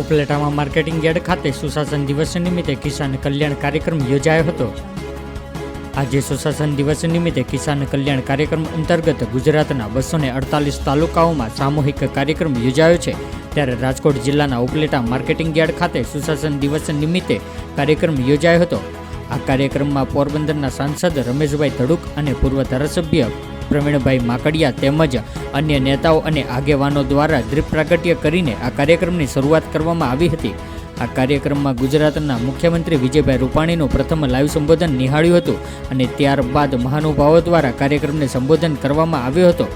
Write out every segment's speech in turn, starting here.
ઉપલેટામાં marketing yard ખાતે સુશાસન દિવસ નિમિત્તે કિસાન કલ્યાણ કાર્યક્રમ યોજાયો હતો. આજે સુશાસન દિવસ નિમિત્તે કિસાન કલ્યાણ કાર્યક્રમ અંતર્ગત ગુજરાતના બસો અડતાલીસ તાલુકાઓમાં સામૂહિક કાર્યક્રમ યોજાયો છે. ત્યારે રાજકોટ જિલ્લાના ઉપલેટા માર્કેટિંગ યાર્ડ ખાતે સુશાસન દિવસ નિમિત્તે કાર્યક્રમ યોજાયો હતો. આ કાર્યક્રમમાં પોરબંદરના સાંસદ રમેશભાઈ ધડુક અને પૂર્વ ધારાસભ્ય પ્રવીણભાઈ માકડિયા તેમજ અન્ય નેતાઓ અને આગેવાનો દ્વારા દ્રીપ પ્રાગટ્ય કરીને આ કાર્યક્રમની શરૂઆત કરવામાં આવી હતી. આ કાર્યક્રમમાં ગુજરાતના મુખ્યમંત્રી વિજયભાઈ રૂપાણીનું પ્રથમ લાઈવ સંબોધન નિહાળ્યું હતું અને ત્યારબાદ મહાનુભાવો દ્વારા કાર્યક્રમને સંબોધન કરવામાં આવ્યો હતો.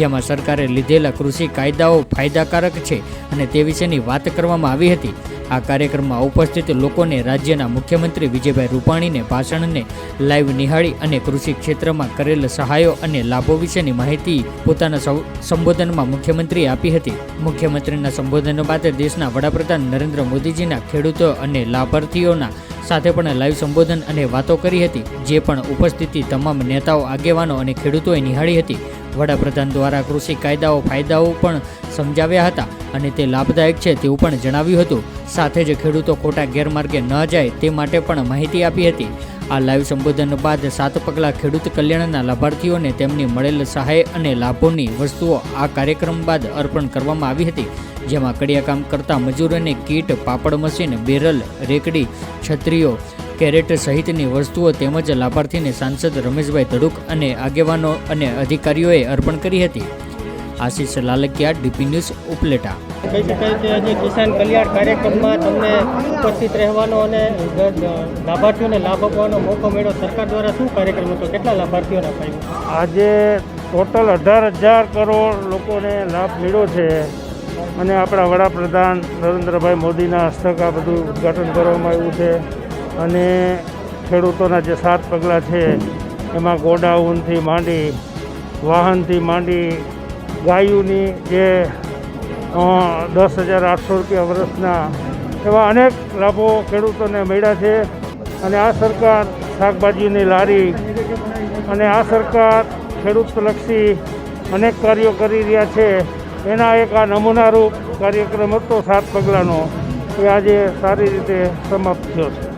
જેમાં સરકારે લીધેલા કૃષિ કાયદાઓ ફાયદાકારક છે અને તે વિશેની વાત કરવામાં આવી હતી. આ કાર્યક્રમમાં ઉપસ્થિત લોકોને રાજ્યના મુખ્યમંત્રી વિજયભાઈ રૂપાણીને ભાષણને લાઈવ નિહાળી અને કૃષિ ક્ષેત્રમાં કરેલ સહાયો અને લાભો વિશેની માહિતી પોતાના સંબોધનમાં મુખ્યમંત્રીએ આપી હતી. મુખ્યમંત્રીના સંબોધન બાદ દેશના વડાપ્રધાન નરેન્દ્ર મોદીજીના ખેડૂતો અને લાભાર્થીઓના સાથે પણ લાઈવ સંબોધન અને વાતો કરી હતી, જે પણ ઉપસ્થિતિ તમામ નેતાઓ, આગેવાનો અને ખેડૂતોએ નિહાળી હતી. વડાપ્રધાન દ્વારા કૃષિ કાયદાઓ ફાયદાઓ પણ સમજાવ્યા હતા અને તે લાભદાયક છે તેવું પણ જણાવ્યું હતું. સાથે જ ખેડૂતો ખોટા ગેરમાર્ગે ન જાય તે માટે પણ માહિતી આપી હતી. આ લાઈવ સંબોધન બાદ સાત પગલાં ખેડૂત કલ્યાણના લાભાર્થીઓને તેમની મળેલ સહાય અને લાભોની વસ્તુઓ આ કાર્યક્રમ બાદ અર્પણ કરવામાં આવી હતી, જેમાં કડિયાકામ કરતા મજૂરોને કીટ, પાપડ મશીન, બેરલ, રેકડી, છત્રીઓ કેરેટ સહિતની વસ્તુઓ તેમજ લાભાર્થીને સાંસદ રમેશભાઈ ધડુક અને આગેવાનો અને અધિકારીઓએ અર્પણ કરી હતી. Ashish Lalkiya DP news Upleta. કહી શકાય કે આજે કિસાન કલ્યાણ કાર્યક્રમમાં તમને ઉપસ્થિત રહેવાનો અને લાભાર્થીઓને લાભ આપવાનો મોકો મળ્યો. સરકાર દ્વારા શું કાર્યક્રમ હતો? કેટલા લાભાર્થીઓને અપાયું આજે ટોટલ અઢાર હજાર કરોડ લોકોને લાભ મળ્યો છે અને આપણા વડાપ્રધાન નરેન્દ્રભાઈ મોદીના હસ્તક આ બધું ઉદઘાટન કરવામાં આવ્યું છે. અને ખેડૂતોના જે સાત પગલાં છે, એમાં ગોડાઉનથી માંડી, વાહનથી માંડી, ગાયોની જે દસ હજાર આઠસો રૂપિયા વર્ષના એવા અનેક લાભો ખેડૂતોને મળ્યા છે. અને આ સરકાર શાકભાજીની લારી અને આ સરકાર ખેડૂતલક્ષી અનેક કાર્યો કરી રહ્યા છે. એના એક આ નમૂનારૂપ કાર્યક્રમ હતો, સાત પગલાંનો. એ આજે સારી રીતે સમાપ્ત થયો છે.